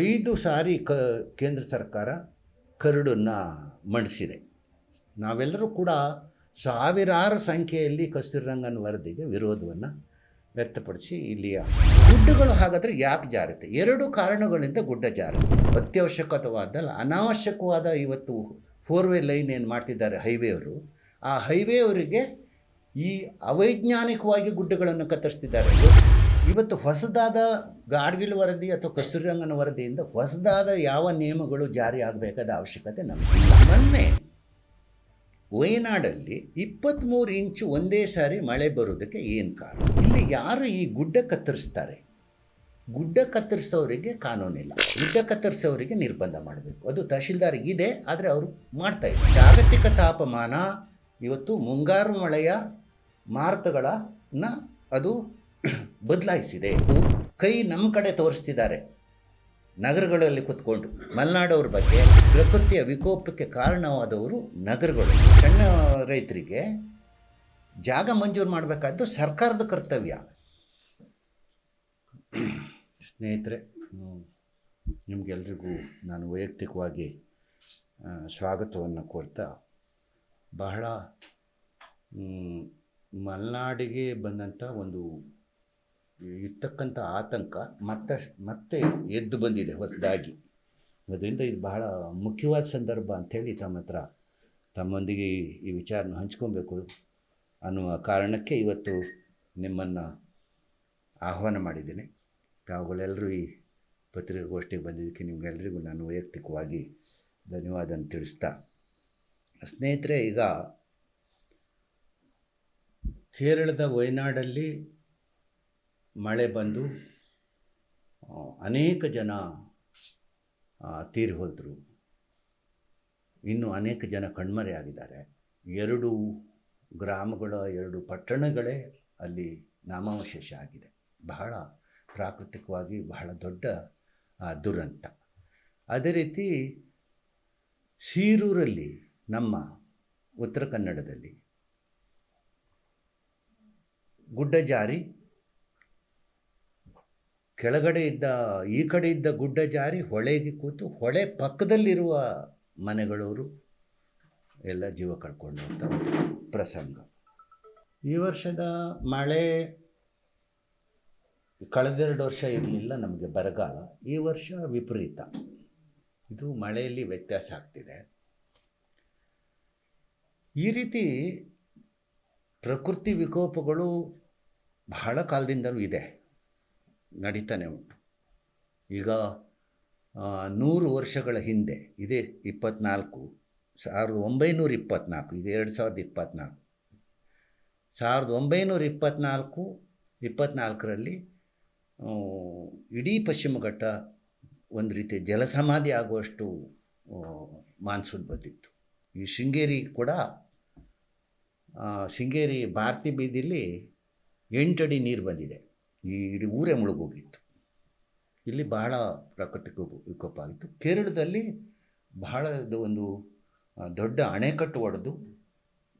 ಐದು ಸಾರಿ ಕ, ಕೇಂದ್ರ ಸರ್ಕಾರ ಕರಡನ್ನು ಮಂಡಿಸಿದೆ. ನಾವೆಲ್ಲರೂ ಕೂಡ ಸಾವಿರಾರು ಸಂಖ್ಯೆಯಲ್ಲಿ ಕಸ್ತೂರಿರಂಗನ್ ವರದಿಗೆ ವಿರೋಧವನ್ನು ವ್ಯಕ್ತಪಡಿಸಿ ಇಲ್ಲಿಯ ಗುಡ್ಡಗಳು ಹಾಗಾದರೆ ಯಾಕೆ ಜಾರುತ್ತೆ? ಎರಡು ಕಾರಣಗಳಿಂದ ಗುಡ್ಡ ಜಾರುತ್ತೆ. ಅತ್ಯವಶ್ಯಕವಾದ ಅನಾವಶ್ಯಕವಾದ ಇವತ್ತು ಫೋರ್ ವೇ ಲೈನ್ ಏನು ಮಾಡ್ತಿದ್ದಾರೆ ಹೈವೇವರು ಆ ಹೈವೇ ಅವರಿಗೆ ಈ ಅವೈಜ್ಞಾನಿಕವಾಗಿ ಗುಡ್ಡಗಳನ್ನು ಕತ್ತರಿಸ್ತಿದ್ದಾರೆ. ಇವತ್ತು ಹೊಸದಾದ ಗಾಡ್ಗಿಲ್ ವರದಿ ಅಥವಾ ಕಸ್ತೂರಿರಂಗನ ವರದಿಯಿಂದ ಹೊಸದಾದ ಯಾವ ನಿಯಮಗಳು ಜಾರಿ ಆಗಬೇಕಾದ ಅವಶ್ಯಕತೆ ನಮಗೆ ಮೊನ್ನೆ ವಯನಾಡಲ್ಲಿ ಇಪ್ಪತ್ತ್ಮೂರು ಇಂಚು ಒಂದೇ ಸಾರಿ ಮಳೆ ಬರೋದಕ್ಕೆ ಏನು ಕಾರಣ? ಇಲ್ಲಿ ಯಾರು ಈ ಗುಡ್ಡ ಕತ್ತರಿಸ್ತಾರೆ? ಗುಡ್ಡ ಕತ್ತರಿಸೋರಿಗೆ ಕಾನೂನಿಲ್ಲ ಗುಡ್ಡ ಕತ್ತರಿಸೋರಿಗೆ ನಿರ್ಬಂಧ ಮಾಡಬೇಕು. ಅದು ತಹಶೀಲ್ದಾರಿಗೆ ಇದೆ, ಆದರೆ ಅವರು ಮಾಡ್ತಾ ಇದ್ದಾರೆ ಜಾಗತಿಕ ತಾಪಮಾನ, ಇವತ್ತು ಮುಂಗಾರು ಮಳೆಯ ಮಾರುತಗಳನ್ನ ಅದು ಬದಲಾಯಿಸಿದೆ. ಕೈ ನಮ್ಮ ಕಡೆ ತೋರಿಸ್ತಿದ್ದಾರೆ. ನಗರಗಳಲ್ಲಿ ಕುತ್ಕೊಂಡು, ಮಲೆನಾಡವ್ರ ಬಗ್ಗೆ ಪ್ರಕೃತಿಯ ವಿಕೋಪಕ್ಕೆ ಕಾರಣವಾದವರು ನಗರಗಳು. ಸಣ್ಣ ರೈತರಿಗೆ ಜಾಗ ಮಂಜೂರು ಮಾಡಬೇಕಾದ್ದು ಸರ್ಕಾರದ ಕರ್ತವ್ಯ. ಸ್ನೇಹಿತರೆ ನಿಮಗೆಲ್ರಿಗೂ ನಾನು ವೈಯಕ್ತಿಕವಾಗಿ ಸ್ವಾಗತವನ್ನು ಕೋರ್ತಾ, ಬಹಳ ಮಲೆನಾಡಿಗೆ ಬಂದಂಥ ಒಂದು ಇರ್ತಕ್ಕಂಥ ಆತಂಕ ಮತ್ತೆ ಮತ್ತೆ ಎದ್ದು ಬಂದಿದೆ ಹೊಸದಾಗಿ. ಅದರಿಂದ ಇದು ಬಹಳ ಮುಖ್ಯವಾದ ಸಂದರ್ಭ ಅಂಥೇಳಿ ತಮ್ಮ ಹತ್ರ, ತಮ್ಮೊಂದಿಗೆ ಈ ವಿಚಾರನ ಹಂಚ್ಕೊಬೇಕು ಅನ್ನುವ ಕಾರಣಕ್ಕೆ ಇವತ್ತು ನಿಮ್ಮನ್ನು ಆಹ್ವಾನ ಮಾಡಿದ್ದೀನಿ. ತಾವುಗಳೆಲ್ಲರೂ ಈ ಪತ್ರಿಕಾಗೋಷ್ಠಿಗೆ ಬಂದಿದ್ದಕ್ಕೆ ನಿಮಗೆಲ್ಲರಿಗೂ ನಾನು ವೈಯಕ್ತಿಕವಾಗಿ ಧನ್ಯವಾದ ತಿಳಿಸ್ತಾ. ಸ್ನೇಹಿತರೆ, ಈಗ ಕೇರಳದ ವಯನಾಡಲ್ಲಿ ಮಳೆ ಬಂದು ಅನೇಕ ಜನ ತೀರಿ ಹೋದರು. ಇನ್ನು ಅನೇಕ ಜನ ಕಣ್ಮರೆಯಾಗಿದ್ದಾರೆ ಎರಡು ಗ್ರಾಮಗಳ, ಎರಡು ಪಟ್ಟಣಗಳೇ ಅಲ್ಲಿ ನಾಮಾವಶೇಷ ಆಗಿದೆ. ಬಹಳ ಪ್ರಾಕೃತಿಕವಾಗಿ ಬಹಳ ದೊಡ್ಡ ದುರಂತ. ಅದೇ ರೀತಿ ಸೀರೂರಲ್ಲಿ, ನಮ್ಮ ಉತ್ತರ ಕನ್ನಡದಲ್ಲಿ ಗುಡ್ಡ ಜಾರಿ ಕೆಳಗಡೆ ಇದ್ದ, ಈ ಕಡೆ ಇದ್ದ ಗುಡ್ಡ ಜಾರಿ ಹೊಳೆಗೆ ಕೂತು ಹೊಳೆ ಪಕ್ಕದಲ್ಲಿರುವ ಮನೆಗಳವರು ಎಲ್ಲ ಜೀವ ಕಳ್ಕೊಂಡಂಥ ಪ್ರಸಂಗ. ಈ ವರ್ಷದ ಮಳೆ ಕಳೆದೆರಡು ವರ್ಷ ಇರಲಿಲ್ಲ ನಮಗೆ ಬರಗಾಲ, ಈ ವರ್ಷ ವಿಪರೀತ. ಇದು ಮಳೆಯಲ್ಲಿ ವ್ಯತ್ಯಾಸ ಆಗ್ತಿದೆ. ಈ ರೀತಿ ಪ್ರಕೃತಿ ವಿಕೋಪಗಳು ಬಹಳ ಕಾಲದಿಂದಲೂ ಇದೆ. ನಡೀತಾನೆ ಉಂಟು. ಈಗ ನೂರು ವರ್ಷಗಳ ಹಿಂದೆ, ಇದೇ ಇಪ್ಪತ್ನಾಲ್ಕು, ಸಾವಿರದ ಒಂಬೈನೂರ ಇಪ್ಪತ್ನಾಲ್ಕು, ಇದು ಎರಡು ಸಾವಿರದ ಇಪ್ಪತ್ನಾಲ್ಕು. ಸಾವಿರದ ಒಂಬೈನೂರ ಇಪ್ಪತ್ನಾಲ್ಕು, ಇಪ್ಪತ್ನಾಲ್ಕರಲ್ಲಿ ಇಡೀ ಪಶ್ಚಿಮ ಘಟ್ಟ ಒಂದು ರೀತಿ ಜಲಸಮಾಧಿ ಆಗುವಷ್ಟು ಮಾನ್ಸೂನ್ ಬಂದಿತ್ತು. ಈ ಶೃಂಗೇರಿ ಕೂಡ ಶೃಂಗೇರಿ ಭಾರತಿ ಬೀದಿಲಿ ಎಂಟಡಿ ನೀರು ಬಂದಿದೆ. ಈ ಇಡೀ ಊರೇ ಮುಳುಗೋಗಿತ್ತು. ಇಲ್ಲಿ ಬಹಳ ಪ್ರಾಕೃತಿಕ ವಿಕೋ- ವಿಕೋಪ ಆಗಿತ್ತು ಕೇರಳದಲ್ಲಿ ಬಹಳ ಒಂದು ದೊಡ್ಡ ಅಣೆಕಟ್ಟು ಒಡೆದು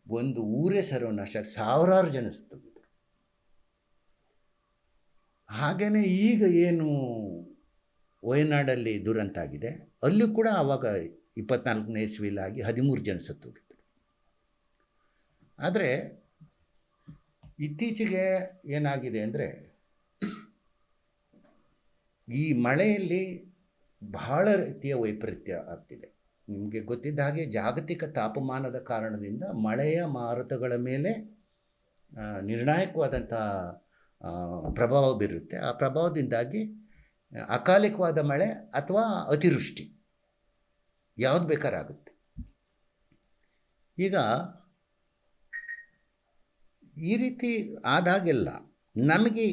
ಒಂದು ಊರೇ ಸರ್ವನಾಶ ಸಾವಿರಾರು ಜನ ಸತ್ತೋಗಿದ್ರು. ಹಾಗೆಯೇ ಈಗ ಏನು ವಯನಾಡಲ್ಲಿ ದುರಂತ ಆಗಿದೆ ಅಲ್ಲೂ ಕೂಡ ಆವಾಗ ಇಪ್ಪತ್ನಾಲ್ಕನೇ ಇಸ್ವಿಲಾಗಿ ಹದಿಮೂರು ಜನ ಸತ್ತೋಗಿದ್ರು. ಆದರೆ ಇತ್ತೀಚೆಗೆ ಏನಾಗಿದೆ ಅಂದರೆ ಈ ಮಳೆಯಲ್ಲಿ ಬಹಳ ರೀತಿಯ ವೈಪರೀತ್ಯ ಆಗ್ತಿದೆ. ನಿಮಗೆ ಗೊತ್ತಿದ್ದ ಹಾಗೆ ಜಾಗತಿಕ ತಾಪಮಾನದ ಕಾರಣದಿಂದ ಮಳೆಯ ಮಾರುತಗಳ ಮೇಲೆ ನಿರ್ಣಾಯಕವಾದಂಥ ಪ್ರಭಾವ ಬೀರುತ್ತೆ. ಆ ಪ್ರಭಾವದಿಂದಾಗಿ ಅಕಾಲಿಕವಾದ ಮಳೆ ಅಥವಾ ಅತಿವೃಷ್ಟಿ ಯಾವ್ದು ಬೇಕಾರಾಗುತ್ತೆ ಈಗ ಈ ರೀತಿ ಆದಾಗೆಲ್ಲ ನಮಗೆ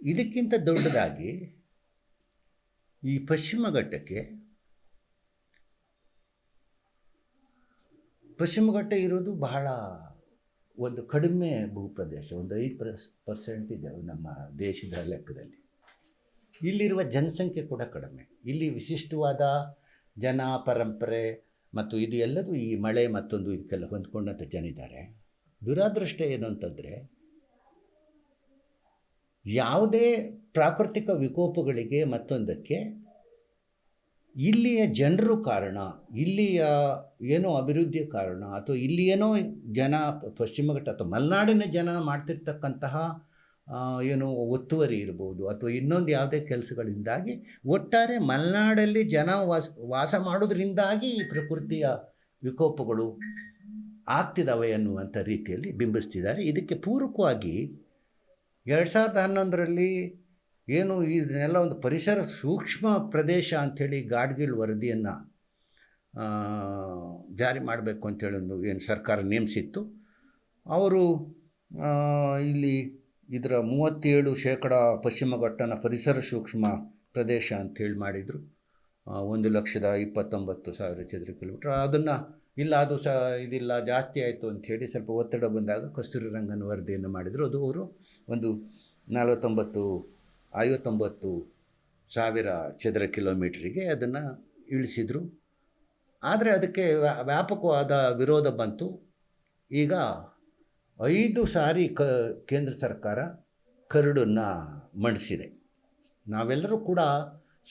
ಇದಕ್ಕಿಂತ ದೊಡ್ಡದಾಗಿ ಈ ಪಶ್ಚಿಮ ಘಟ್ಟಕ್ಕೆ, ಪಶ್ಚಿಮ ಘಟ್ಟ ಇರೋದು ಬಹಳ ಒಂದು ಕಡಿಮೆ ಭೂಪ್ರದೇಶ ಒಂದು ಐದು ಪರ್ಸ್, ಪರ್ಸೆಂಟ್ ಇದೆ ನಮ್ಮ ದೇಶದ ಲೆಕ್ಕದಲ್ಲಿ. ಇಲ್ಲಿರುವ ಜನಸಂಖ್ಯೆ ಕೂಡ ಕಡಿಮೆ. ಇಲ್ಲಿ ವಿಶಿಷ್ಟವಾದ ಜನ ಪರಂಪರೆ ಮತ್ತು ಇದು ಎಲ್ಲದೂ ಈ ಮಳೆ ಮತ್ತೊಂದು ಇದಕ್ಕೆಲ್ಲ ಹೊಂದ್ಕೊಂಡಂಥ ಜನ ಇದ್ದಾರೆ. ದುರಾದೃಷ್ಟ ಏನು ಅಂತಂದರೆ ಯಾವುದೇ ಪ್ರಾಕೃತಿಕ ವಿಕೋಪಗಳಿಗೆ ಮತ್ತೊಂದಕ್ಕೆ ಇಲ್ಲಿಯ ಜನರು ಕಾರಣ, ಇಲ್ಲಿಯ ಏನೋ ಅಭಿವೃದ್ಧಿಯ ಕಾರಣ ಅಥವಾ ಇಲ್ಲಿ ಏನೋ ಜನ ಪಶ್ಚಿಮ ಘಟ್ಟ ಅಥವಾ ಮಲೆನಾಡಿನ ಜನ ಮಾಡ್ತಿರ್ತಕ್ಕಂತಹ ಏನು ಒತ್ತುವರಿ ಇರ್ಬೋದು ಅಥವಾ ಇನ್ನೊಂದು ಯಾವುದೇ ಕೆಲಸಗಳಿಂದಾಗಿ ಒಟ್ಟಾರೆ ಮಲೆನಾಡಲ್ಲಿ ಜನ ವಾಸ ವಾಸ ಮಾಡೋದ್ರಿಂದಾಗಿ ಈ ಪ್ರಕೃತಿಯ ವಿಕೋಪಗಳು ಆಗ್ತಿದ್ದಾವೆ ಅನ್ನುವಂಥ ರೀತಿಯಲ್ಲಿ ಬಿಂಬಿಸ್ತಿದ್ದಾರೆ. ಇದಕ್ಕೆ ಪೂರಕವಾಗಿ ಎರಡು ಸಾವಿರದ ಹನ್ನೊಂದರಲ್ಲಿ ಏನು ಇದನ್ನೆಲ್ಲ ಒಂದು ಪರಿಸರ ಸೂಕ್ಷ್ಮ ಪ್ರದೇಶ ಅಂಥೇಳಿ ಗಾಡ್ಗಿಲ್ ವರದಿಯನ್ನು ಜಾರಿ ಮಾಡಬೇಕು ಅಂತೇಳಿ ಒಂದು ಏನು ಸರ್ಕಾರ ನೇಮಿಸಿತ್ತು. ಅವರು ಇಲ್ಲಿ ಇದರ ಮೂವತ್ತೇಳು ಶೇಕಡ ಪಶ್ಚಿಮ ಘಟ್ಟನ ಪರಿಸರ ಸೂಕ್ಷ್ಮ ಪ್ರದೇಶ ಅಂಥೇಳಿ ಮಾಡಿದರು. ಒಂದು ಲಕ್ಷದ ಇಪ್ಪತ್ತೊಂಬತ್ತು ಸಾವಿರ ಚದರ ಕಿಲೋಮೀಟ್ರ್. ಅದನ್ನು ಇಲ್ಲ, ಅದು ಸಹ ಇದಿಲ್ಲ, ಜಾಸ್ತಿ ಆಯಿತು ಅಂಥೇಳಿ ಸ್ವಲ್ಪ ಒತ್ತಡ ಬಂದಾಗ ಕಸ್ತೂರಿ ರಂಗನ್ ವರದಿಯನ್ನು ಮಾಡಿದರು. ಅದು ಅವರು ಒಂದು ನಲವತ್ತೊಂಬತ್ತು, ಐವತ್ತೊಂಬತ್ತು ಸಾವಿರ ಚದರ ಕಿಲೋಮೀಟ್ರಿಗೆ ಅದನ್ನು ಇಳಿಸಿದರು. ಆದರೆ ಅದಕ್ಕೆ ವ್ಯಾಪಕವಾದ ವಿರೋಧ ಬಂತು. ಈಗ ಐದು ಸಾರಿ ಕ, ಕೇಂದ್ರ ಸರ್ಕಾರ ಕರಡನ್ನು ಮಂಡಿಸಿದೆ. ನಾವೆಲ್ಲರೂ ಕೂಡ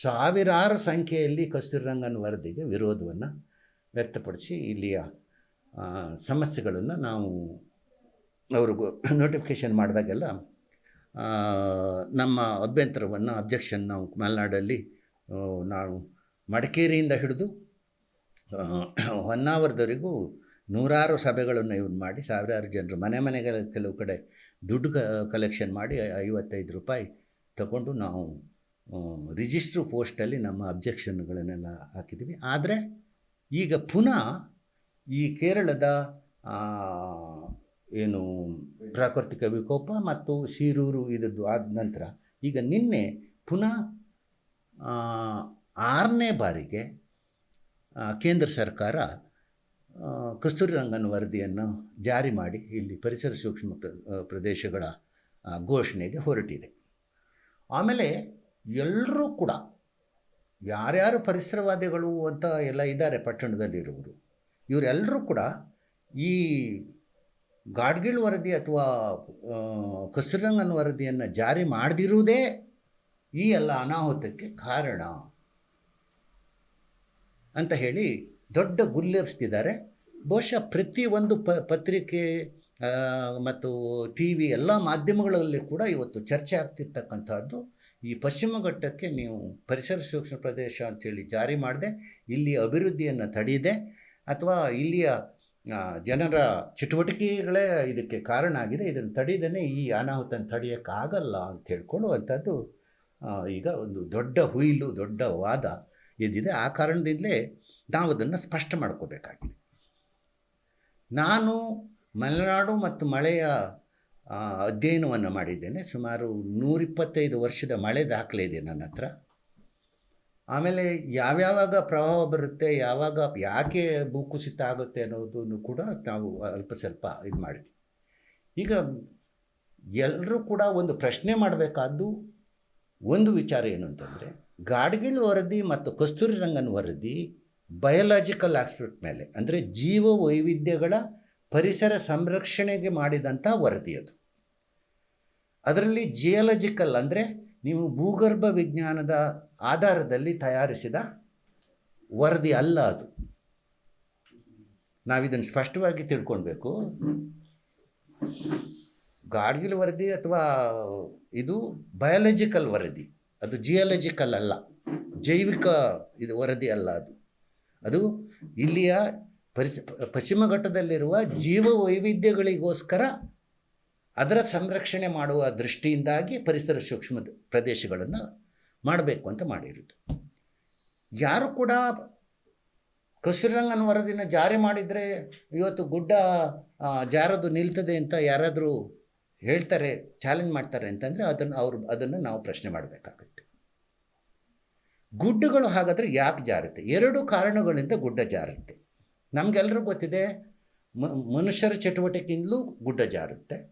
ಸಾವಿರಾರು ಸಂಖ್ಯೆಯಲ್ಲಿ ಕಸ್ತೂರಿ ರಂಗನ್ ವರದಿಗೆ ವಿರೋಧವನ್ನು ವ್ಯಕ್ತಪಡಿಸಿ ಇಲ್ಲಿಯ ಸಮಸ್ಯೆಗಳನ್ನು ನಾವು ಅವ್ರಿಗೂ ನೋಟಿಫಿಕೇಷನ್ ಮಾಡಿದಾಗೆಲ್ಲ ನಮ್ಮ ಅಭ್ಯಂತರವನ್ನು ಅಬ್ಜೆಕ್ಷನ್ ನಾವು ಮಲೆನಾಡಲ್ಲಿ ನಾವು ಮಡಿಕೇರಿಯಿಂದ ಹಿಡಿದು ಹೊನ್ನಾವರದವರೆಗೂ ನೂರಾರು ಸಭೆಗಳನ್ನು ಇವ್ರು ಮಾಡಿ, ಸಾವಿರಾರು ಜನರು, ಮನೆ ಮನೆಗೆ ಕೆಲವು ಕಡೆ ದುಡ್ಡು ಕಲೆಕ್ಷನ್ ಮಾಡಿ, ಐವತ್ತೈದು ರೂಪಾಯಿ ತಗೊಂಡು ನಾವು ರಿಜಿಸ್ಟ್ರು ಪೋಸ್ಟಲ್ಲಿ ನಮ್ಮ ಅಬ್ಜೆಕ್ಷನ್ಗಳನ್ನೆಲ್ಲ ಹಾಕಿದ್ದೀವಿ. ಆದರೆ ಈಗ ಪುನಃ ಈ ಕೇರಳದ ಏನು ಪ್ರಾಕೃತಿಕ ವಿಕೋಪ ಮತ್ತು ಶಿರೂರು ಇದದ್ದು ಆದ ನಂತರ ಈಗ ನಿನ್ನೆ ಪುನಃ ಆರನೇ ಬಾರಿಗೆ ಕೇಂದ್ರ ಸರ್ಕಾರ ಕಸ್ತೂರಿ ರಂಗನ್ ವರದಿಯನ್ನು ಜಾರಿ ಮಾಡಿ ಇಲ್ಲಿ ಪರಿಸರ ಸೂಕ್ಷ್ಮ ಪ್ರ- ಪ್ರದೇಶಗಳ ಘೋಷಣೆಗೆ ಹೊರಟಿದೆ. ಆಮೇಲೆ ಎಲ್ಲರೂ ಕೂಡ, ಯಾರ್ಯಾರು ಪರಿಸರವಾದಿಗಳು ಅಂತ ಎಲ್ಲ ಇದ್ದಾರೆ ಪಟ್ಟಣದಲ್ಲಿರುವರು ಇವರೆಲ್ಲರೂ ಕೂಡ ಈ ಗಾಡ್ಗಿಳ್ ವರದಿ ಅಥವಾ ಕಸ್ತೂರಿರಂಗನ್ ವರದಿಯನ್ನು ಜಾರಿ ಮಾಡದಿರುವುದೇ ಈ ಎಲ್ಲ ಅನಾಹುತಕ್ಕೆ ಕಾರಣ. ಅಂತ ಹೇಳಿ ದೊಡ್ಡ ಗುಲ್ಲೆಬ್ಸ್ತಿದ್ದಾರೆ ಬಹುಶಃ ಪ್ರತಿಯೊಂದು ಪ, ಪತ್ರಿಕೆ ಮತ್ತು ಟಿ ವಿ ಎಲ್ಲ ಮಾಧ್ಯಮಗಳಲ್ಲಿ ಕೂಡ ಇವತ್ತು ಚರ್ಚೆ ಆಗ್ತಿರ್ತಕ್ಕಂಥದ್ದು ಈ ಪಶ್ಚಿಮ ಘಟ್ಟಕ್ಕೆ ನೀವು ಪರಿಸರ ಸೂಕ್ಷ್ಮ ಪ್ರದೇಶ ಅಂತೇಳಿ ಜಾರಿ ಮಾಡದೆ ಇಲ್ಲಿ ಅಭಿವೃದ್ಧಿಯನ್ನು ತಡೆಯಿದೆ ಅಥವಾ ಇಲ್ಲಿಯ ಜನರ ಚಟುವಟಿಕೆಗಳೇ ಇದಕ್ಕೆ ಕಾರಣ ಆಗಿದೆ. ಇದನ್ನು ತಡೆಯದೇ ಈ ಅನಾಹುತನ ತಡೆಯೋಕ್ಕಾಗಲ್ಲ ಅಂತ ಆ, ಈಗ ಒಂದು ದೊಡ್ಡ ಹುಯಿಲು ದೊಡ್ಡ ವಾದ ಎದ್ದಿದೆ. ಆ ಕಾರಣದಿಂದಲೇ ನಾವು ಅದನ್ನು ಸ್ಪಷ್ಟ ಮಾಡ್ಕೋಬೇಕಾಗಿದೆ. ನಾನು ಮಲೆನಾಡು ಮತ್ತು ಮಳೆಯ ಅಧ್ಯಯನವನ್ನು ಮಾಡಿದ್ದೇನೆ. ಸುಮಾರು ನೂರಿಪ್ಪತ್ತೈದು ವರ್ಷದ ಮಳೆ ದಾಖಲೆ ಇದೆ ನನ್ನ ಹತ್ರ. ಆಮೇಲೆ ಯಾವ್ಯಾವಾಗ ಪ್ರಭಾವ ಬರುತ್ತೆ, ಯಾವಾಗ ಯಾಕೆ ಭೂಕುಸಿತ ಆಗುತ್ತೆ ಅನ್ನೋದನ್ನು ಕೂಡ ನಾವು ಅಲ್ಪ ಸ್ವಲ್ಪ ಇದು ಮಾಡಿದ್ವಿ. ಈಗ ಎಲ್ಲರೂ ಕೂಡ ಒಂದು ಪ್ರಶ್ನೆ ಮಾಡಬೇಕಾದ್ದು ಒಂದು ವಿಚಾರ ಏನು ಅಂತಂದರೆ, ಗಾಡ್ಗಿಳ್ ವರದಿ ಮತ್ತು ಕಸ್ತೂರಿ ರಂಗನ್ ವರದಿ ಬಯಲಾಜಿಕಲ್ ಆಸ್ಪೆಕ್ಟ್ ಮೇಲೆ, ಅಂದರೆ ಜೀವ ವೈವಿಧ್ಯಗಳ ಪರಿಸರ ಸಂರಕ್ಷಣೆಗೆ ಮಾಡಿದಂಥ ವರದಿ ಅದು. ಅದರಲ್ಲಿ ಜಿಯಾಲಜಿಕಲ್ ಅಂದರೆ ನೀವು ಭೂಗರ್ಭ ವಿಜ್ಞಾನದ ಆಧಾರದಲ್ಲಿ ತಯಾರಿಸಿದ ವರದಿ ಅಲ್ಲ ಅದು. ನಾವಿದನ್ನು ಸ್ಪಷ್ಟವಾಗಿ ತಿಳ್ಕೊಳ್ಬೇಕು. ಗಾಡ್ಗಿಲ್ ವರದಿ ಅಥವಾ ಇದು ಬಯಾಲಜಿಕಲ್ ವರದಿ. ಅದು ಜಿಯಾಲಜಿಕಲ್ ಅಲ್ಲ. ಜೈವಿಕ ಇದು ವರದಿ ಅಲ್ಲ ಅದು. ಅದು ಇಲ್ಲಿಯ ಪರಿಸ, ಪಶ್ಚಿಮ ಘಟ್ಟದಲ್ಲಿರುವ ಜೀವ ವೈವಿಧ್ಯಗಳಿಗೋಸ್ಕರ ಅದರ ಸಂರಕ್ಷಣೆ ಮಾಡುವ ದೃಷ್ಟಿಯಿಂದಾಗಿ ಪರಿಸರ ಸೂಕ್ಷ್ಮ ಪ್ರದೇಶಗಳನ್ನು ಮಾಡಬೇಕು ಅಂತ ಮಾಡಿರೋದು. ಯಾರು ಕೂಡ ಕಸ್ತೂರಿರಂಗನ್ ವರದಿನ ಜಾರಿ ಮಾಡಿದರೆ ಇವತ್ತು ಗುಡ್ಡ ಜಾರದು ನಿಲ್ತದೆ ಅಂತ ಯಾರಾದರೂ ಹೇಳ್ತಾರೆ, ಚಾಲೆಂಜ್ ಮಾಡ್ತಾರೆ ಅಂತಂದರೆ ಅದನ್ನು ಅವರು, ಅದನ್ನು ನಾವು ಪ್ರಶ್ನೆ ಮಾಡಬೇಕಾಗುತ್ತೆ. ಗುಡ್ಡಗಳು ಹಾಗಾದರೆ ಯಾಕೆ ಜಾರುತ್ತೆ? ಎರಡು ಕಾರಣಗಳಿಂದ ಗುಡ್ಡ ಜಾರುತ್ತೆ. ನಮಗೆಲ್ಲರಿಗೂ ಗೊತ್ತಿದೆ ಮನುಷ್ಯರ ಚಟುವಟಿಕೆಯಿಂದಲೂ ಗುಡ್ಡ ಜಾರುತ್ತೆ.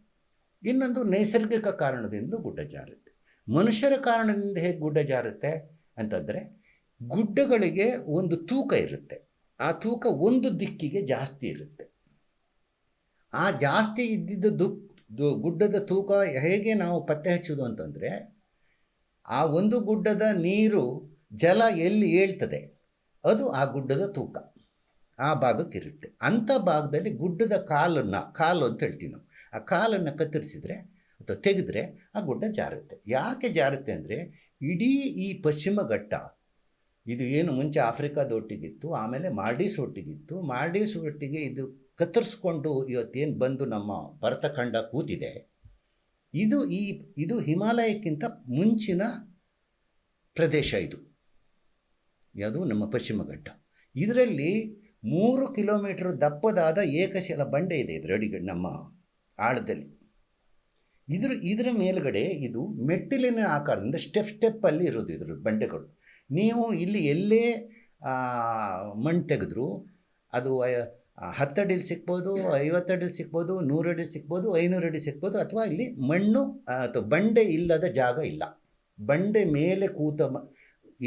ಇನ್ನೊಂದು ನೈಸರ್ಗಿಕ ಕಾರಣದಿಂದ ಗುಡ್ಡ ಜಾರುತ್ತೆ. ಮನುಷ್ಯರ ಕಾರಣದಿಂದ ಹೇಗೆ ಗುಡ್ಡ ಜಾರುತ್ತೆ ಅಂತಂದರೆ ಗುಡ್ಡಗಳಿಗೆ ಒಂದು ತೂಕ ಇರುತ್ತೆ. ಆ ತೂಕ ಒಂದು ದಿಕ್ಕಿಗೆ ಜಾಸ್ತಿ ಇರುತ್ತೆ. ಆ ಜಾಸ್ತಿ ಇದ್ದಿದ್ದ ದುಕ್ ಗುಡ್ಡದ ತೂಕ ಹೇಗೆ ನಾವು ಪತ್ತೆ ಹಚ್ಚೋದು ಅಂತಂದರೆ ಆ ಒಂದು ಗುಡ್ಡದ ನೀರು ಜಲ ಎಲ್ಲಿ ಏಳ್ತದೆ ಅದು ಆ ಗುಡ್ಡದ ತೂಕ. ಆ ಭಾಗಕ್ಕಿರುತ್ತೆ ಅಂಥ ಭಾಗದಲ್ಲಿ ಗುಡ್ಡದ ಕಾಲನ್ನು ಕಾಲು ಅಂತ ಹೇಳ್ತೀವಿ ನಾವು. ಆ ಕಾಲನ್ನು ಕತ್ತರಿಸಿದರೆ ಅಥವಾ ತೆಗೆದ್ರೆ ಆ ಗುಡ್ಡ ಜಾರುತ್ತೆ. ಯಾಕೆ ಜಾರುತ್ತೆ ಅಂದರೆ ಇಡೀ ಈ ಪಶ್ಚಿಮ ಘಟ್ಟ, ಇದು ಏನು ಮುಂಚೆ ಆಫ್ರಿಕಾದ ಒಟ್ಟಿಗಿತ್ತು, ಆಮೇಲೆ ಮಾಲ್ಡೀವ್ಸ್ ಒಟ್ಟಿಗಿತ್ತು. ಮಾಲ್ಡೀವ್ಸ್ ಒಟ್ಟಿಗೆ ಇದು ಕತ್ತರಿಸ್ಕೊಂಡು ಇವತ್ತೇನು ಬಂದು ನಮ್ಮ ಭರತಖಂಡ ಕೂತಿದೆ, ಇದು ಈ, ಇದು ಹಿಮಾಲಯಕ್ಕಿಂತ ಮುಂಚಿನ ಪ್ರದೇಶ ಇದು. ಯಾವುದು? ನಮ್ಮ ಪಶ್ಚಿಮ ಘಟ್ಟ. ಇದರಲ್ಲಿ ಮೂರು ಕಿಲೋಮೀಟರ್ ದಪ್ಪದಾದ ಏಕಶಿಲ ಬಂಡೆ ಇದೆ ಇದರ ಅಡಿಗೆ ನಮ್ಮ ಆಳದಲ್ಲಿ. ಇದ್ರ, ಇದರ ಮೇಲ್ಗಡೆ ಇದು ಮೆಟ್ಟಿಲಿನ ಆಕಾರದಿಂದ ಸ್ಟೆಪ್ ಸ್ಟೆಪ್ಪಲ್ಲಿ ಇರೋದು ಇದ್ರ ಬಂಡೆಗಳು. ನೀವು ಇಲ್ಲಿ ಎಲ್ಲೇ ಮಣ್ಣು ತೆಗೆದ್ರು, ಅದು ಹತ್ತಡಿಲಿ ಸಿಗ್ಬೋದು, ಐವತ್ತು ಅಡಿಲಿ ಸಿಗ್ಬೋದು, ನೂರು ಅಡಿ ಸಿಗ್ಬೋದು ಅಡಿ ಸಿಗ್ಬೋದು, ಅಥವಾ ಇಲ್ಲಿ ಮಣ್ಣು ಅಥವಾ ಬಂಡೆ ಇಲ್ಲದ ಜಾಗ ಇಲ್ಲ. ಬಂಡೆ ಮೇಲೆ ಕೂತ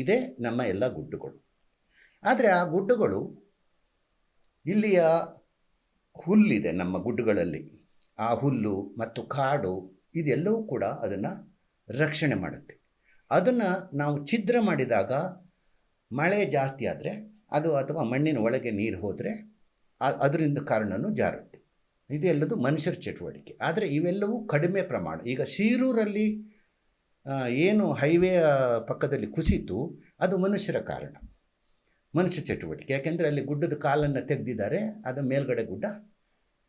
ಇದೆ ನಮ್ಮ ಎಲ್ಲ ಗುಡ್ಡಗಳು. ಆದರೆ ಆ ಗುಡ್ಡಗಳು ಇಲ್ಲಿಯ ಹುಲ್ಲಿದೆ ನಮ್ಮ ಗುಡ್ಡಗಳಲ್ಲಿ. ಆ ಹುಲ್ಲು ಮತ್ತು ಕಾಡು ಇದೆಲ್ಲವೂ ಕೂಡ ಅದನ್ನು ರಕ್ಷಣೆ ಮಾಡುತ್ತೆ. ಅದನ್ನು ನಾವು ಛಿದ್ರ ಮಾಡಿದಾಗ ಮಳೆ ಜಾಸ್ತಿ ಆದರೆ ಅದು ಅಥವಾ ಮಣ್ಣಿನ ಒಳಗೆ ನೀರು ಹೋದರೆ ಅದರಿಂದ ಕಾರಣವೂ ಜಾರುತ್ತೆ. ಇದೆಲ್ಲದು ಮನುಷ್ಯರ ಚಟುವಟಿಕೆ. ಆದರೆ ಇವೆಲ್ಲವೂ ಕಡಿಮೆ ಪ್ರಮಾಣ. ಈಗ ಶೀರೂರಲ್ಲಿ ಏನು ಹೈವೇ ಪಕ್ಕದಲ್ಲಿ ಕುಸಿತು ಅದು ಮನುಷ್ಯರ ಕಾರಣ. ಮನುಷ್ಯ ಚಟುವಟಿಕೆ. ಯಾಕೆಂದರೆ ಅಲ್ಲಿ ಗುಡ್ಡದ ಕಾಲನ್ನು ತೆಗೆದಿದ್ದಾರೆ. ಅದು ಮೇಲ್ಗಡೆ ಗುಡ್ಡ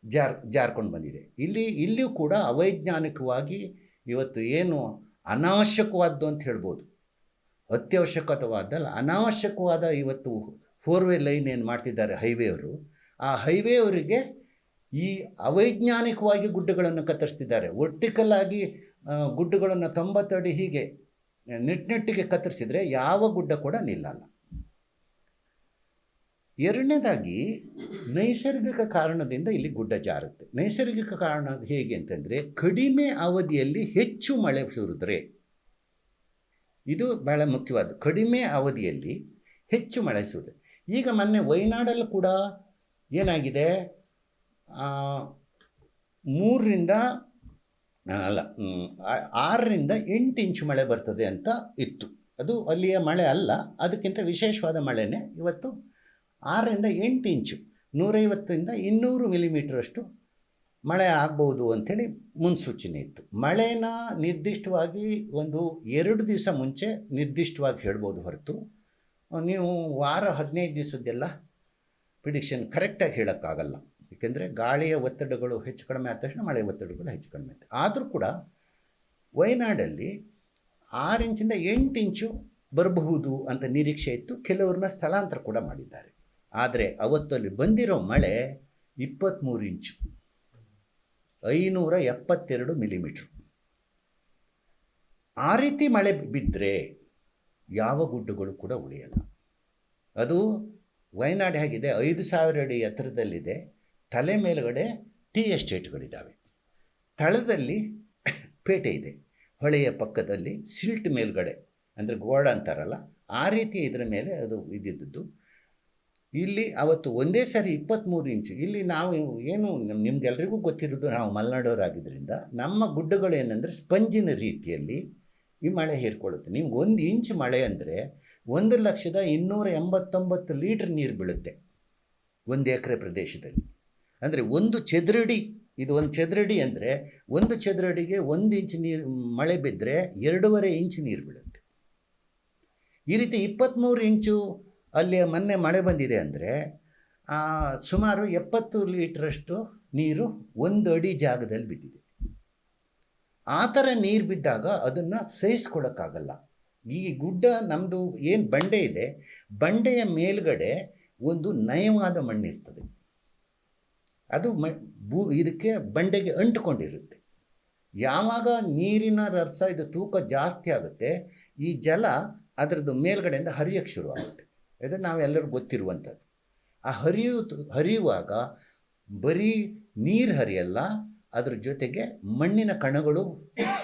ಜಾರ್, ಜಾರ್ಕೊಂಡು ಬಂದಿದೆ. ಇಲ್ಲಿ, ಇಲ್ಲಿಯೂ ಕೂಡ ಅವೈಜ್ಞಾನಿಕವಾಗಿ ಇವತ್ತು ಏನು ಅನಾವಶ್ಯಕವಾದ್ದು ಅಂತ ಹೇಳ್ಬೋದು. ಅತ್ಯವಶ್ಯಕವಾದಲ್ಲ, ಅನಾವಶ್ಯಕವಾದ ಇವತ್ತು ಫೋರ್ ವೇ ಲೈನ್ ಏನು ಮಾಡ್ತಿದ್ದಾರೆ ಹೈವೇ ಅವರು ಆ ಹೈವೇ ಅವರಿಗೆ ಈ ಅವೈಜ್ಞಾನಿಕವಾಗಿ ಗುಡ್ಡಗಳನ್ನು ಕತ್ತರಿಸ್ತಿದ್ದಾರೆ. ವರ್ಟಿಕಲ್ ಆಗಿ ಗುಡ್ಡಗಳನ್ನು ಗುಡ್ಡಗಳನ್ನು ತೊಂಬತ್ತಡಿ ಹೀಗೆ ನಿಟ್ಟಿನಿಟ್ಟಿಗೆ ಕತ್ತರಿಸಿದರೆ ಯಾವ ಗುಡ್ಡ ಕೂಡ ನಿಲ್ಲಲ್ಲ. ಎರಡನೇದಾಗಿ ನೈಸರ್ಗಿಕ ಕಾರಣದಿಂದ ಇಲ್ಲಿ ಗುಡ್ಡ ಜಾರುತ್ತೆ. ನೈಸರ್ಗಿಕ ಕಾರಣ ಹೇಗೆ ಅಂತಂದರೆ ಕಡಿಮೆ ಅವಧಿಯಲ್ಲಿ ಹೆಚ್ಚು ಮಳೆ ಸುರಿದ್ರೆ. ಇದು ಬಹಳ ಮುಖ್ಯವಾದ, ಕಡಿಮೆ ಅವಧಿಯಲ್ಲಿ ಹೆಚ್ಚು ಮಳೆ ಸುರಿದ್ರೆ. ಈಗ ಮೊನ್ನೆ ವಯನಾಡಲ್ಲೂ ಕೂಡ ಏನಾಗಿದೆ? ಮೂರರಿಂದ ಅಲ್ಲ ಆರರಿಂದ ಎಂಟು ಇಂಚು ಮಳೆ ಬರ್ತದೆ ಅಂತ ಇತ್ತು. ಅದು ಅಲ್ಲಿಯ ಮಳೆ ಅಲ್ಲ, ಅದಕ್ಕಿಂತ ವಿಶೇಷವಾದ ಮಳೆನೇ ಇವತ್ತು ಆರರಿಂದ ಎಂಟು ಇಂಚು, ನೂರೈವತ್ತರಿಂದ ಇನ್ನೂರು ಮಿಲಿಮೀಟ್ರಷ್ಟು ಮಳೆ ಆಗ್ಬೋದು ಅಂಥೇಳಿ ಮುನ್ಸೂಚನೆ ಇತ್ತು. ಮಳೆನ ನಿರ್ದಿಷ್ಟವಾಗಿ ಒಂದು ಎರಡು ದಿವಸ ಮುಂಚೆ ನಿರ್ದಿಷ್ಟವಾಗಿ ಹೇಳ್ಬೋದು ಹೊರತು, ನೀವು ವಾರ ಹದಿನೈದು ದಿವಸದ್ದೆಲ್ಲ ಪ್ರಿಡಿಕ್ಷನ್ ಕರೆಕ್ಟಾಗಿ ಹೇಳೋಕ್ಕಾಗಲ್ಲ. ಏಕೆಂದರೆ ಗಾಳಿಯ ಒತ್ತಡಗಳು ಹೆಚ್ಚು ಕಡಿಮೆ ಆದ ತಕ್ಷಣ ಮಳೆಯ ಒತ್ತಡಗಳು ಹೆಚ್ಚು ಕಡಿಮೆ ಆಯಿತು. ಆದರೂ ಕೂಡ ವಯನಾಡಲ್ಲಿ ಆರು ಇಂಚಿಂದ ಎಂಟು ಇಂಚು ಬರಬಹುದು ಅಂತ ನಿರೀಕ್ಷೆ ಇತ್ತು. ಕೆಲವ್ರನ್ನ ಸ್ಥಳಾಂತರ ಕೂಡ ಮಾಡಿದ್ದಾರೆ. ಆದರೆ ಅವತ್ತಲ್ಲಿ ಬಂದಿರೋ ಮಳೆ ಇಪ್ಪತ್ತ್ಮೂರು ಇಂಚು. ಐನೂರ ಎಪ್ಪತ್ತೆರಡು ಮಿಲಿಮೀಟ್ರ್ ಆ ರೀತಿ ಮಳೆ ಬಿದ್ದರೆ ಯಾವ ಗುಡ್ಡಗಳು ಕೂಡ ಉಳಿಯಲ್ಲ. ಅದು ವಯನಾಡು ಹೇಗಿದೆ, ಐದು ಸಾವಿರ ಅಡಿ ಎತ್ತರದಲ್ಲಿದೆ, ತಲೆ ಮೇಲುಗಡೆ ಟೀ ಎಸ್ಟೇಟ್ಗಳಿದ್ದಾವೆ ತಳದಲ್ಲಿ ಪೇಟೆ ಇದೆ, ಹೊಳೆಯ ಪಕ್ಕದಲ್ಲಿ ಸಿಲ್ಟ್ ಮೇಲುಗಡೆ, ಅಂದರೆ ಗೋಡ ಅಂತಾರಲ್ಲ, ಆ ರೀತಿ ಇದರ ಮೇಲೆ ಅದು ಇದ್ದಿದ್ದು. ಇಲ್ಲಿ ಅವತ್ತು ಒಂದೇ ಸಾರಿ ಇಪ್ಪತ್ತ್ಮೂರು ಇಂಚು ಇಲ್ಲಿ ನಾವು ಏನು ನಮ್- ನಿಮ್ಗೆಲ್ರಿಗೂ ಗೊತ್ತಿರೋದು ನಾವು ಮಲೆನಾಡೋರಾಗಿದ್ದರಿಂದ ನಮ್ಮ ಗುಡ್ಡಗಳು ಏನಂದರೆ ಸ್ಪಂಜಿನ ರೀತಿಯಲ್ಲಿ ಈ ಮಳೆ ಹೀರ್ಕೊಳ್ಳುತ್ತೆ ನಿಮ್ಗೆ ಒಂದು ಇಂಚ್ ಮಳೆ ಅಂದರೆ ಒಂದು ಲಕ್ಷದ ಇನ್ನೂರ ಎಂಬತ್ತೊಂಬತ್ತು ಲೀಟ್ರ್ ನೀರು ಬೀಳುತ್ತೆ ಒಂದು ಎಕರೆ ಪ್ರದೇಶದಲ್ಲಿ. ಅಂದರೆ ಒಂದು ಚದುರಡಿ, ಇದು ಒಂದು ಚದುರಡಿ ಅಂದರೆ ಒಂದು ಚದುರಡಿಗೆ ಒಂದು ಇಂಚ್ ನೀರು, ಮಳೆ ಬಿದ್ದರೆ ಎರಡೂವರೆ ಇಂಚ್ ನೀರು ಬೀಳುತ್ತೆ. ಈ ರೀತಿ ಇಪ್ಪತ್ತ್ಮೂರು ಇಂಚು ಅಲ್ಲಿ ಮೊನ್ನೆ ಮಳೆ ಬಂದಿದೆ ಅಂದರೆ ಸುಮಾರು ಎಪ್ಪತ್ತು ಲೀಟ್ರಷ್ಟು ನೀರು ಒಂದು ಅಡಿ ಜಾಗದಲ್ಲಿ ಬಿದ್ದಿದೆ. ಆ ಥರ ನೀರು ಬಿದ್ದಾಗ ಅದನ್ನು ಸಹಿಸ್ಕೊಳ್ಳೋಕ್ಕಾಗಲ್ಲ ಈ ಗುಡ್ಡ ನಮ್ಮದು ಏನು ಬಂಡೆ ಇದೆ, ಬಂಡೆಯ ಮೇಲ್ಗಡೆ ಒಂದು ನಯವಾದ ಮಣ್ಣಿರ್ತದೆ. ಅದು ಮ, ಭೂ, ಇದಕ್ಕೆ ಬಂಡೆಗೆ ಅಂಟಿಕೊಂಡಿರುತ್ತೆ. ಯಾವಾಗ ನೀರಿನ ರಸ, ಇದು ತೂಕ ಜಾಸ್ತಿ ಆಗುತ್ತೆ, ಈ ಜಲ ಅದರದ್ದು ಮೇಲ್ಗಡೆಯಿಂದ ಹರಿಯಕ್ಕೆ ಶುರುವಾಗುತ್ತೆ. ಇದು ನಾವೆಲ್ಲರೂ ಗೊತ್ತಿರುವಂಥದ್ದು. ಆ ಹರಿಯು ಹರಿಯುವಾಗ ಬರೀ ನೀರು ಹರಿಯಲ್ಲ, ಅದ್ರ ಜೊತೆಗೆ ಮಣ್ಣಿನ ಕಣಗಳು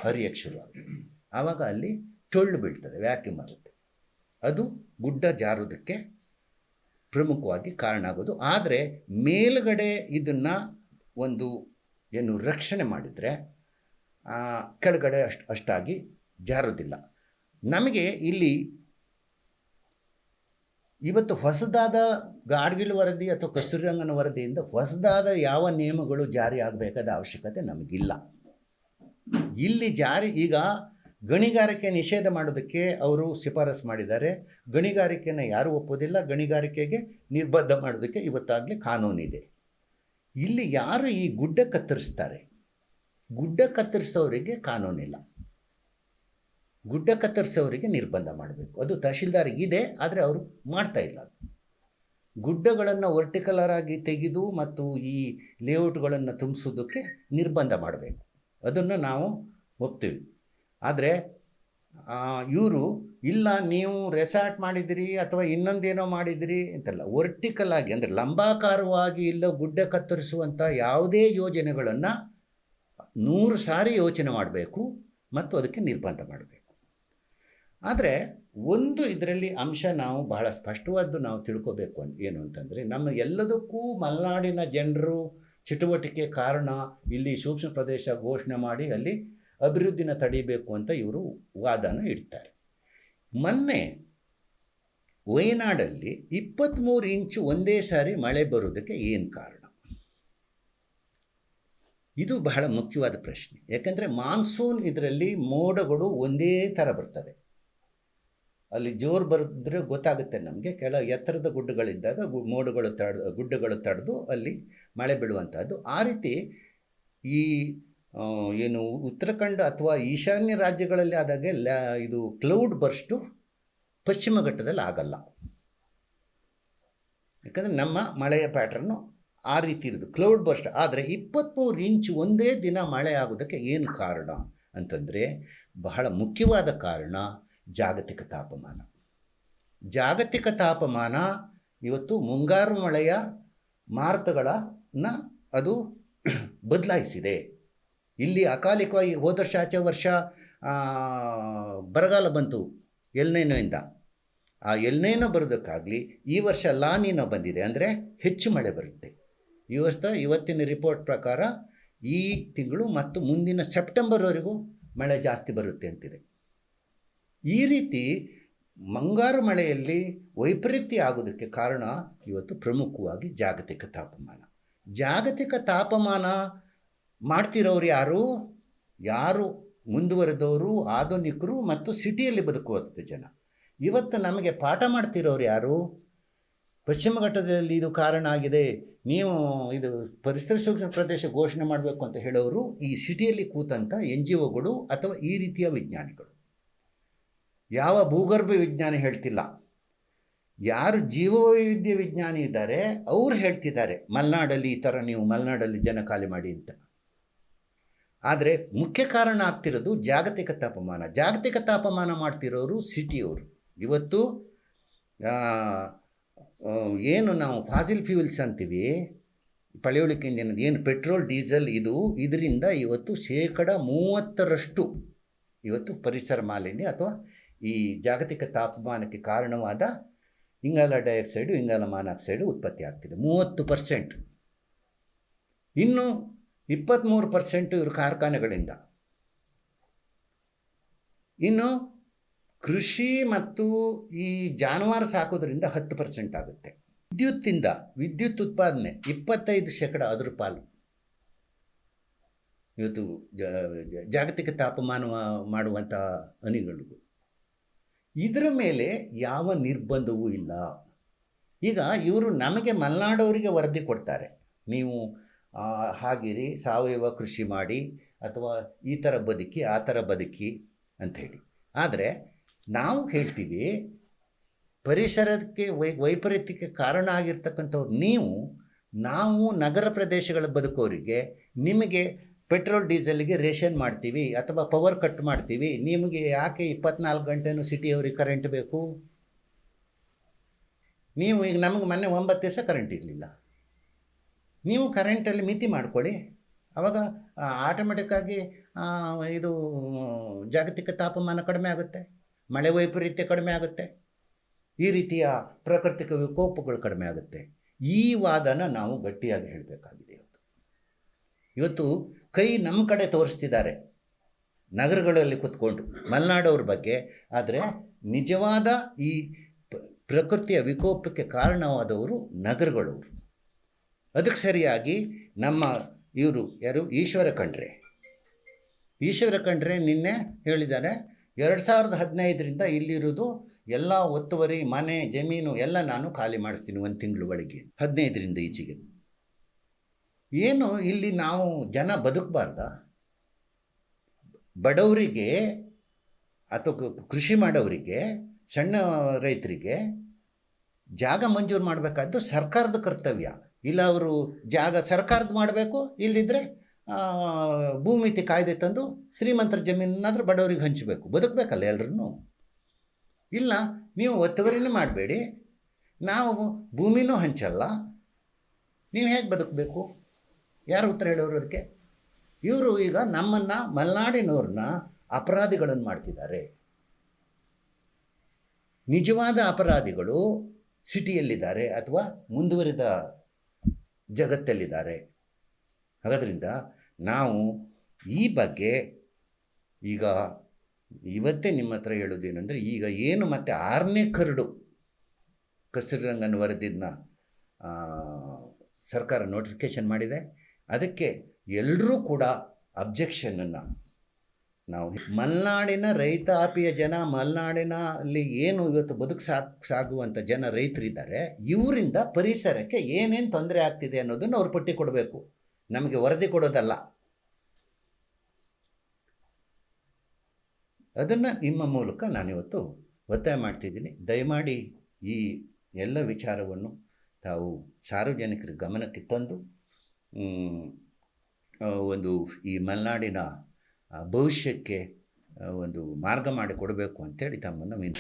ಹರಿಯಕ್ಕೆ ಶುರುವಾಗುತ್ತೆ. ಆವಾಗ ಅಲ್ಲಿ ಟೊಳ್ಳು ಬೀಳ್ತದೆ ವ್ಯಾಕ್ಯೂಮ್ ಆಗುತ್ತೆ. ಅದು ಗುಡ್ಡ ಜಾರೋದಕ್ಕೆ ಪ್ರಮುಖವಾಗಿ ಕಾರಣ ಆಗೋದು. ಆದರೆ ಮೇಲುಗಡೆ ಇದನ್ನು ಒಂದು ಏನು ರಕ್ಷಣೆ ಮಾಡಿದರೆ ಕೆಳಗಡೆ ಅಷ್ಟು ಅಷ್ಟಾಗಿ ಜಾರೋದಿಲ್ಲ. ನಮಗೆ ಇಲ್ಲಿ ಇವತ್ತು ಹೊಸದಾದ ಗಾಡ್ಗಿಲ್ ವರದಿ ಅಥವಾ ಕಸ್ತೂರಿರಂಗನ ವರದಿಯಿಂದ ಹೊಸದಾದ ಯಾವ ನಿಯಮಗಳು ಜಾರಿ ಆಗಬೇಕಾದ ಅವಶ್ಯಕತೆ ನಮಗಿಲ್ಲ. ಇಲ್ಲಿ ಜಾರಿ, ಈಗ ಗಣಿಗಾರಿಕೆ ನಿಷೇಧ ಮಾಡೋದಕ್ಕೆ ಅವರು ಶಿಫಾರಸು ಮಾಡಿದ್ದಾರೆ. ಗಣಿಗಾರಿಕೆನ ಯಾರೂ ಒಪ್ಪೋದಿಲ್ಲ ಗಣಿಗಾರಿಕೆಗೆ ನಿರ್ಬಂಧ ಮಾಡೋದಕ್ಕೆ ಇವತ್ತಾಗಲೇ ಕಾನೂನಿದೆ. ಇಲ್ಲಿ ಯಾರು ಈ ಗುಡ್ಡ ಕತ್ತರಿಸ್ತಾರೆ? ಗುಡ್ಡ ಕತ್ತರಿಸೋರಿಗೆ ಕಾನೂನಿಲ್ಲ. ಗುಡ್ಡ ಕತ್ತರಿಸೋರಿಗೆ ನಿರ್ಬಂಧ ಮಾಡಬೇಕು. ಅದು ತಹಶೀಲ್ದಾರಿಗಿದೆ ಆದರೆ ಅವರು ಮಾಡ್ತಾ ಇಲ್ಲ ಗುಡ್ಡಗಳನ್ನು ವರ್ಟಿಕಲರ್ ಆಗಿ ತೆಗೆದು ಮತ್ತು ಈ ಲೇಔಟ್ಗಳನ್ನು ತುಂಬಿಸೋದಕ್ಕೆ ನಿರ್ಬಂಧ ಮಾಡಬೇಕು. ಅದನ್ನು ನಾವು ಒಪ್ತೀವಿ. ಆದರೆ ಇವರು, ಇಲ್ಲ ನೀವು ರೆಸಾರ್ಟ್ ಮಾಡಿದಿರಿ ಅಥವಾ ಇನ್ನೊಂದೇನೋ ಮಾಡಿದಿರಿ ಅಂತಲ್ಲ ವರ್ಟಿಕಲ್ ಆಗಿ ಅಂದರೆ ಲಂಬಾಕಾರವಾಗಿ ಇಲ್ಲ ಗುಡ್ಡ ಕತ್ತರಿಸುವಂಥ ಯಾವುದೇ ಯೋಜನೆಗಳನ್ನು ನೂರು ಸಾರಿ ಯೋಚನೆ ಮಾಡಬೇಕು ಮತ್ತು ಅದಕ್ಕೆ ನಿರ್ಬಂಧ ಮಾಡಬೇಕು. ಆದರೆ ಒಂದು ಇದರಲ್ಲಿ ಅಂಶ ನಾವು ಬಹಳ ಸ್ಪಷ್ಟವಾದ್ದು ನಾವು ತಿಳ್ಕೋಬೇಕು ಅಂತ ಏನು ಅಂತಂದರೆ ನಮ್ಮ ಎಲ್ಲದಕ್ಕೂ ಮಲೆನಾಡಿನ ಜನರು ಚಟುವಟಿಕೆ ಕಾರಣ ಇಲ್ಲಿ ಸೂಕ್ಷ್ಮ ಪ್ರದೇಶ ಘೋಷಣೆ ಮಾಡಿ ಅಲ್ಲಿ ಅಭಿವೃದ್ಧಿನ ತಡಿಬೇಕು ಅಂತ ಇವರು ವಾದನ ಇಡ್ತಾರೆ. ಮೊನ್ನೆ ವಯನಾಡಲ್ಲಿ ಇಪ್ಪತ್ತ್ಮೂರು ಇಂಚು ಒಂದೇ ಸಾರಿ ಮಳೆ ಬರೋದಕ್ಕೆ ಏನು ಕಾರಣ? ಇದು ಬಹಳ ಮುಖ್ಯವಾದ ಪ್ರಶ್ನೆ. ಯಾಕಂದರೆ ಮಾನ್ಸೂನ್ ಇದರಲ್ಲಿ ಮೋಡಗಳು ಒಂದೇ ಥರ ಬರ್ತದೆ. ಅಲ್ಲಿ ಜೋರು ಬರೆದ್ರೆ ಗೊತ್ತಾಗುತ್ತೆ ನಮಗೆ. ಕೆಳ ಎತ್ತರದ ಗುಡ್ಡಗಳಿದ್ದಾಗ ಗು, ಮೋಡಗಳು ತಡ, ಗುಡ್ಡಗಳು ತಡೆದು ಅಲ್ಲಿ ಮಳೆ ಬೀಳುವಂಥದ್ದು ಆ ರೀತಿ ಈ ಏನು ಉತ್ತರಾಖಂಡ ಅಥವಾ ಈಶಾನ್ಯ ರಾಜ್ಯಗಳಲ್ಲಿ ಆದಾಗೆ ಲ್ಯಾ ಇದು ಕ್ಲೌಡ್ ಬರ್ಸ್ಟು ಪಶ್ಚಿಮ ಘಟ್ಟದಲ್ಲಿ ಆಗಲ್ಲ. ಯಾಕಂದರೆ ನಮ್ಮ ಮಳೆಯ ಪ್ಯಾಟ್ರನ್ನು ಆ ರೀತಿ ಇರೋದು. Cloud burst. ಆದರೆ ಇಪ್ಪತ್ತ್ಮೂರು ಇಂಚ್ ಒಂದೇ ದಿನ ಮಳೆ ಆಗೋದಕ್ಕೆ ಏನು ಕಾರಣ ಅಂತಂದರೆ ಬಹಳ ಮುಖ್ಯವಾದ ಕಾರಣ ಜಾಗತಿಕ ತಾಪಮಾನ. ಜಾಗತಿಕ ತಾಪಮಾನ ಇವತ್ತು ಮುಂಗಾರು ಮಳೆಯ ಮಾರುತಗಳನ್ನು ಅದು ಬದಲಾಯಿಸಿದೆ. ಇಲ್ಲಿ ಅಕಾಲಿಕವಾಗಿ ಹೋದ ವರ್ಷ, ಆಚೆ ವರ್ಷ ಬರಗಾಲ ಬಂತು ಎಲ್ನೇನೋಯಿಂದ. ಆ ಎಲ್ನೇನೋ ಬರೋದಕ್ಕಾಗಲಿ ಈ ವರ್ಷ ಲಾನಿನೋ ಬಂದಿದೆ ಅಂದರೆ ಹೆಚ್ಚು ಮಳೆ ಬರುತ್ತೆ. ಈ ವರ್ಷದ ಇವತ್ತಿನ ರಿಪೋರ್ಟ್ ಪ್ರಕಾರ ಈ ತಿಂಗಳು ಮತ್ತು ಮುಂದಿನ ಸೆಪ್ಟೆಂಬರ್ವರೆಗೂ ಮಳೆ ಜಾಸ್ತಿ ಬರುತ್ತೆ ಅಂತಿದೆ. ಈ ರೀತಿ ಮುಂಗಾರು ಮಳೆಯಲ್ಲಿ ವೈಪರೀತ್ಯ ಆಗೋದಕ್ಕೆ ಕಾರಣ ಇವತ್ತು ಪ್ರಮುಖವಾಗಿ ಜಾಗತಿಕ ತಾಪಮಾನ. ಜಾಗತಿಕ ತಾಪಮಾನ ಮಾಡ್ತಿರೋರು ಯಾರು? ಯಾರು ಮುಂದುವರೆದವರು ಆಧುನಿಕರು ಮತ್ತು ಸಿಟಿಯಲ್ಲಿ ಬದುಕುವಂಥ ಜನ. ಇವತ್ತು ನಮಗೆ ಪಾಠ ಮಾಡ್ತಿರೋರು ಯಾರು? ಪಶ್ಚಿಮ ಘಟ್ಟದಲ್ಲಿ ಇದು ಕಾರಣ ಆಗಿದೆ. ನೀವು ಇದು ಪರಿಸರ ಸೂಕ್ಷ್ಮ ಪ್ರದೇಶ ಘೋಷಣೆ ಮಾಡಬೇಕು ಅಂತ ಹೇಳೋರು ಈ ಸಿಟಿಯಲ್ಲಿ ಕೂತಂಥ ಎನ್ ಜಿ ಒಗಳು ಅಥವಾ ಈ ರೀತಿಯ ವಿಜ್ಞಾನಿಗಳು. ಯಾವ ಭೂಗರ್ಭ ವಿಜ್ಞಾನಿ ಹೇಳ್ತಿಲ್ಲ. ಯಾರು ಜೀವವೈವಿಧ್ಯ ವಿಜ್ಞಾನಿ ಇದ್ದಾರೆ, ಅವ್ರು ಹೇಳ್ತಿದ್ದಾರೆ, ಮಲೆನಾಡಲ್ಲಿ ಈ ಥರ ನೀವು ಮಲೆನಾಡಲ್ಲಿ ಜನ ಖಾಲಿ ಮಾಡಿ ಅಂತ. ಆದರೆ ಮುಖ್ಯ ಕಾರಣ ಆಗ್ತಿರೋದು ಜಾಗತಿಕ ತಾಪಮಾನ. ಜಾಗತಿಕ ತಾಪಮಾನ ಮಾಡ್ತಿರೋರು ಸಿಟಿಯವರು. ಇವತ್ತು ಏನು ನಾವು ಫಾಸಿಲ್ ಫ್ಯೂಲ್ಸ್ ಅಂತೀವಿ ಪಳೆಯೋಳಿಕೆ ಇಂಜಿನ್ ಏನು ಪೆಟ್ರೋಲ್, ಡೀಸೆಲ್, ಇದು, ಇದರಿಂದ ಇವತ್ತು ಶೇಕಡ ಮೂವತ್ತರಷ್ಟು ಇವತ್ತು ಪರಿಸರ ಮಾಲಿನ್ಯ ಅಥವಾ ಈ ಜಾಗತಿಕ ತಾಪಮಾನಕ್ಕೆ ಕಾರಣವಾದ ಇಂಗಾಲ ಡೈಆಕ್ಸೈಡು, ಇಂಗಾಲ ಮಾನಾಕ್ಸೈಡು ಉತ್ಪತ್ತಿ ಆಗ್ತಿದೆ. ಮೂವತ್ತು ಪರ್ಸೆಂಟ್. ಇನ್ನು ಇಪ್ಪತ್ತ್ಮೂರು ಪರ್ಸೆಂಟು ಇವರು ಕಾರ್ಖಾನೆಗಳಿಂದ. ಇನ್ನು ಕೃಷಿ ಮತ್ತು ಈ ಜಾನುವಾರು ಸಾಕೋದ್ರಿಂದ ಹತ್ತು ಪರ್ಸೆಂಟ್ ಆಗುತ್ತೆ. ವಿದ್ಯುತ್ತಿಂದ, ವಿದ್ಯುತ್ ಉತ್ಪಾದನೆ, ಇಪ್ಪತ್ತೈದು ಶೇಕಡ ಅದರ ಪಾಲು. ಇವತ್ತು ಜಾಗತಿಕ ತಾಪಮಾನ ಮಾಡುವಂಥ ಹನಿಗಳು ಇದರ ಮೇಲೆ ಯಾವ ನಿರ್ಬಂಧವೂ ಇಲ್ಲ. ಈಗ ಇವರು ನಮಗೆ ಮಲೆನಾಡವರಿಗೆ ವರದಿ ಕೊಡ್ತಾರೆ. ನೀವು ಹಾಗಿರಿ, ಸಾವಯವ ಕೃಷಿ ಮಾಡಿ, ಅಥವಾ ಈ ಥರ ಬದುಕಿ, ಆ ಥರ ಬದುಕಿ ಅಂಥೇಳಿ ಆದರೆ ನಾವು ಹೇಳ್ತೀವಿ, ಪರಿಸರಕ್ಕೆ ವೈ, ವೈಪರೀತ್ಯಕ್ಕೆ ಕಾರಣ ಆಗಿರ್ತಕ್ಕಂಥವ್ರು ನೀವು, ನಾವು ನಗರ ಪ್ರದೇಶಗಳ ಬದುಕೋರಿಗೆ ನಿಮಗೆ ಪೆಟ್ರೋಲ್, ಡೀಸೆಲ್ಗೆ ರೇಷನ್ ಮಾಡ್ತೀವಿ ಅಥವಾ ಪವರ್ ಕಟ್ ಮಾಡ್ತೀವಿ. ನಿಮಗೆ ಯಾಕೆ ಇಪ್ಪತ್ನಾಲ್ಕು ಗಂಟೆನೂ ಸಿಟಿಯವ್ರಿಗೆ ಕರೆಂಟ್ ಬೇಕು? ನೀವು ಈಗ ನಮಗೆ ಮೊನ್ನೆ ಒಂಬತ್ತು ದಿವಸ ಕರೆಂಟ್ ಇರಲಿಲ್ಲ. ನೀವು ಕರೆಂಟಲ್ಲಿ ಮಿತಿ ಮಾಡ್ಕೊಳ್ಳಿ. ಆವಾಗ ಆಟೋಮೆಟಿಕ್ಕಾಗಿ ಇದು, ಜಾಗತಿಕ ತಾಪಮಾನ ಕಡಿಮೆ ಆಗುತ್ತೆ. ಮಳೆ ವೈಪರೀತ್ಯ ಕಡಿಮೆ ಆಗುತ್ತೆ. ಈ ರೀತಿಯ ಪ್ರಾಕೃತಿಕ ವಿಕೋಪಗಳು ಕಡಿಮೆ ಆಗುತ್ತೆ. ಈ ವಾದನ ನಾವು ಗಟ್ಟಿಯಾಗಿ ಹೇಳಬೇಕಾಗಿದೆ ಇವತ್ತು. ಇವತ್ತು ಕೈ ನಮ್ಮ ಕಡೆ ತೋರಿಸ್ತಿದ್ದಾರೆ. ನಗರಗಳಲ್ಲಿ ಕುತ್ಕೊಂಡು, ಮಲೆನಾಡವ್ರ ಬಗ್ಗೆ. ಆದರೆ ನಿಜವಾದ ಈ ಪ್ರಕೃತಿಯ ವಿಕೋಪಕ್ಕೆ ಕಾರಣವಾದವರು ನಗರಗಳವರು. ಅದಕ್ಕೆ ಸರಿಯಾಗಿ ನಮ್ಮ ಇವರು ಯಾರು? ಈಶ್ವರ ಕಂಡ್ರೆ ಈಶ್ವರ ಕಂಡ್ರೆ ನಿನ್ನೆ ಹೇಳಿದ್ದಾರೆ, ಎರಡು ಸಾವಿರದ ಹದಿನೈದರಿಂದ ಇಲ್ಲಿರೋದು ಎಲ್ಲ ಒತ್ತುವರಿ, ಮನೆ, ಜಮೀನು ಎಲ್ಲ ನಾನು ಖಾಲಿ ಮಾಡಿಸ್ತೀನಿ ಒಂದು ತಿಂಗಳು ಒಳಗೆ. ಹದಿನೈದರಿಂದ ಈಚೆಗೆ. ಏನು ಇಲ್ಲಿ ನಾವು ಜನ ಬದುಕಬಾರ್ದ? ಬಡವರಿಗೆ ಅಥವಾ ಕೃಷಿ ಮಾಡೋರಿಗೆ ಸಣ್ಣ ರೈತರಿಗೆ ಜಾಗ ಮಂಜೂರು ಮಾಡಬೇಕಾದ್ದು ಸರ್ಕಾರದ ಕರ್ತವ್ಯ. ಇಲ್ಲ ಅವರು ಜಾಗ ಸರ್ಕಾರದ ಮಾಡಬೇಕು ಇಲ್ಲದಿದ್ದರೆ ಭೂಮಿತಿ ಕಾಯ್ದೆ ತಂದು ಶ್ರೀಮಂತರ ಜಮೀನನ್ನಾದರೂ ಬಡವರಿಗೆ ಹಂಚಬೇಕು. ಬದುಕಬೇಕಲ್ಲ ಎಲ್ಲರೂ ಇಲ್ಲ, ನೀವು ಒತ್ತುವರಿನೂ ಮಾಡಬೇಡಿ. ನಾವು ಭೂಮಿನೂ ಹಂಚಲ್ಲ. ನೀವು ಹೇಗೆ ಬದುಕಬೇಕು? ಯಾರು ಉತ್ತರ ಹೇಳೋರು ಅದಕ್ಕೆ? ಇವರು ಈಗ ನಮ್ಮನ್ನು ಮಲೆನಾಡಿನವ್ರನ್ನ ಅಪರಾಧಿಗಳನ್ನು ಮಾಡ್ತಿದ್ದಾರೆ. ನಿಜವಾದ ಅಪರಾಧಿಗಳು ಸಿಟಿಯಲ್ಲಿದ್ದಾರೆ ಅಥವಾ ಮುಂದುವರಿದ ಜಗತ್ತಲ್ಲಿದ್ದಾರೆ. ಹಾಗಾದ್ರಿಂದ ನಾವು ಈ ಬಗ್ಗೆ ಈಗ ಇವತ್ತೇ ನಿಮ್ಮ ಹತ್ರ ಹೇಳೋದೇನೆಂದರೆ ಈಗ ಏನು ಮತ್ತೆ ಆರನೇ ಕರಡು ಕಸ್ತೂರಿರಂಗನ್ ವರದಿನ ಸರ್ಕಾರ ನೋಟಿಫಿಕೇಶನ್ ಮಾಡಿದೆ. ಅದಕ್ಕೆ ಎಲ್ಲರೂ ಕೂಡ ಅಬ್ಜೆಕ್ಷನನ್ನು ನಾವು ಮಲೆನಾಡಿನ ರೈತಾಪಿಯ ಜನ ಮಲೆನಾಡಿನ ಅಲ್ಲಿ ಏನು ಇವತ್ತು ಬದುಕು ಸಾಕ್ ಸಾಗುವಂಥ ಜನ ರೈತರಿದ್ದಾರೆ, ಇವರಿಂದ ಪರಿಸರಕ್ಕೆ ಏನೇನು ತೊಂದರೆ ಆಗ್ತಿದೆ ಅನ್ನೋದನ್ನು ಅವ್ರು ಪಟ್ಟಿ ಕೊಡಬೇಕು. ನಮಗೆ ವರದಿ ಕೊಡೋದಲ್ಲ. ಅದನ್ನು ನಿಮ್ಮ ಮೂಲಕ ನಾನಿವತ್ತು ಒತ್ತಾಯ ಮಾಡ್ತಿದ್ದೀನಿ. ದಯಮಾಡಿ ಈ ಎಲ್ಲ ವಿಚಾರವನ್ನು ತಾವು ಸಾರ್ವಜನಿಕರ ಗಮನಕ್ಕೆ ತಂದು ಒಂದು ಈ ಮಲೆನಾಡಿನ ಭವಿಷ್ಯಕ್ಕೆ ಒಂದು ಮಾರ್ಗ ಮಾಡಿಕೊಡಬೇಕು ಅಂತೇಳಿ ತಮ್ಮನ್ನು ಮೀನು